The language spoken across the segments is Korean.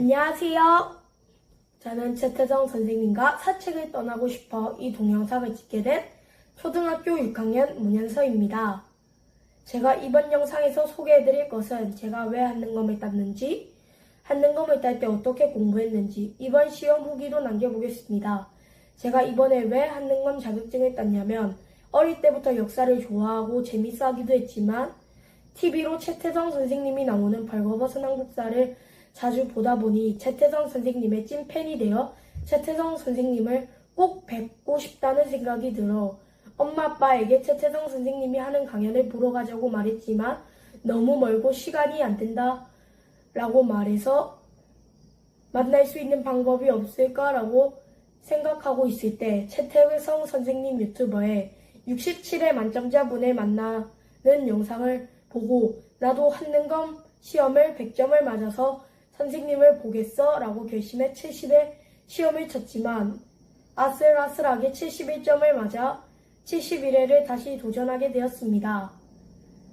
안녕하세요. 저는 최태성 선생님과 사책을 떠나고 싶어 이 동영상을 찍게 된 초등학교 6학년 문현서입니다. 제가 이번 영상에서 소개해드릴 것은 제가 왜 한능검을 땄는지, 한능검을 딸 때 어떻게 공부했는지 이번 시험 후기도 남겨보겠습니다. 제가 이번에 왜 한능검 자격증을 땄냐면 어릴 때부터 역사를 좋아하고 재밌어 하기도 했지만 TV로 최태성 선생님이 나오는 벌거벗은 한국사를 자주 보다 보니 최태성 선생님의 찐팬이 되어 최태성 선생님을 꼭 뵙고 싶다는 생각이 들어 엄마 아빠에게 최태성 선생님이 하는 강연을 보러 가자고 말했지만 너무 멀고 시간이 안 된다 라고 말해서 만날 수 있는 방법이 없을까라고 생각하고 있을 때 최태성 선생님 유튜버에 67회 만점자분을 만나는 영상을 보고 나도 한능검 시험을 100점을 맞아서 선생님을 보겠어 라고 결심해 70회 시험을 쳤지만 아슬아슬하게 71점을 맞아 71회를 다시 도전하게 되었습니다.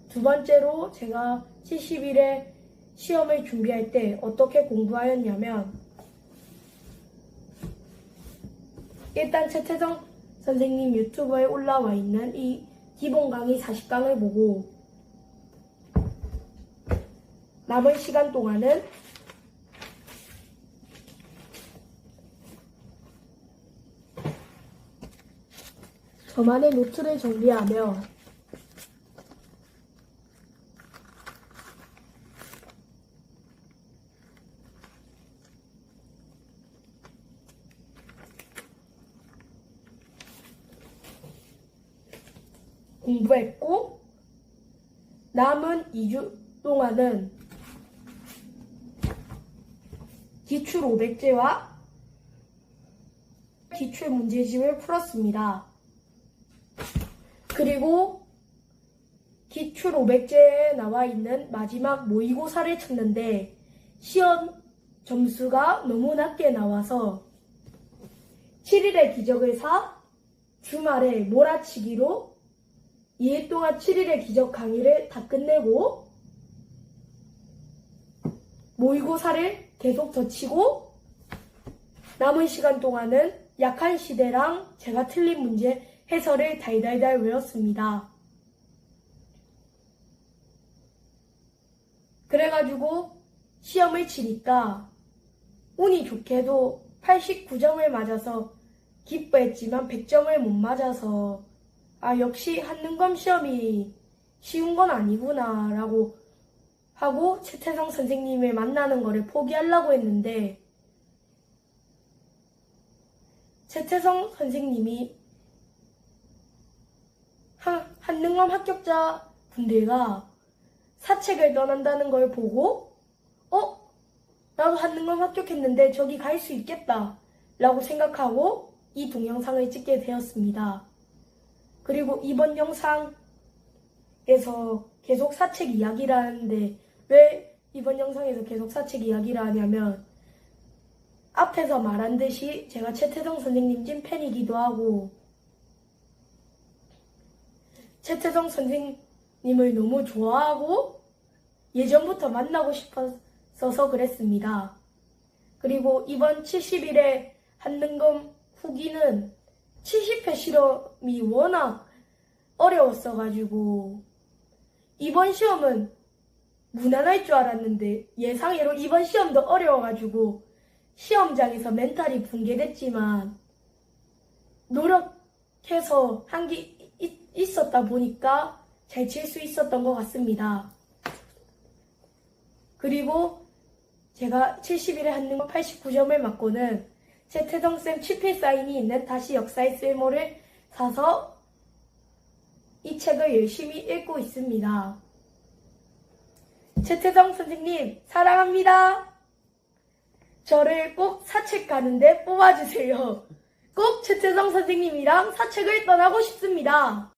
두 번째로 제가 71회 시험을 준비할 때 어떻게 공부하였냐면 일단 최태성 선생님 유튜브에 올라와 있는 이 기본 강의 40강을 보고 남은 시간 동안은 저만의 노트를 정리하며 공부했고 남은 2주 동안은 기출 500제와 기출 문제집을 풀었습니다. 그리고 기출 500제에 나와 있는 마지막 모의고사를 쳤는데 시험 점수가 너무 낮게 나와서 7일의 기적을 사 주말에 몰아치기로 2일 동안 7일의 기적 강의를 다 끝내고 모의고사를 계속 더 치고 남은 시간 동안은 약한 시대랑 제가 틀린 문제 해설을 달달달 외웠습니다. 그래가지고 시험을 치니까 운이 좋게도 89점을 맞아서 기뻐했지만 100점을 못 맞아서 아 역시 한능검 시험이 쉬운 건 아니구나 라고 하고 최태성 선생님을 만나는 거를 포기하려고 했는데 최태성 선생님이 한, 한능검 합격자 분들과 사책을 떠난다는 걸 보고 어? 나도 한능검 합격했는데 저기 갈 수 있겠다 라고 생각하고 이 동영상을 찍게 되었습니다. 그리고 이번 영상에서 계속 사책 이야기를 하는데 왜 이번 영상에서 계속 사책 이야기를 하냐면 앞에서 말한 듯이 제가 최태성 선생님 찐팬이기도 하고 최태성 선생님을 너무 좋아하고 예전부터 만나고 싶었어서 그랬습니다. 그리고 이번 70일의 한능검 후기는 70회 실험이 워낙 어려웠어가지고 이번 시험은 무난할 줄 알았는데 예상외로 이번 시험도 어려워가지고 시험장에서 멘탈이 붕괴됐지만 노력해서 한게 있었다 보니까 잘 칠 수 있었던 것 같습니다. 그리고 제가 70일에 한능검 89점을 맞고는 최태성쌤 취필 사인이 있는 다시 역사의 쓸모를 사서 이 책을 열심히 읽고 있습니다. 최태성 선생님 사랑합니다. 저를 꼭 사책 가는데 뽑아주세요. 꼭 최태성 선생님이랑 사책을 떠나고 싶습니다.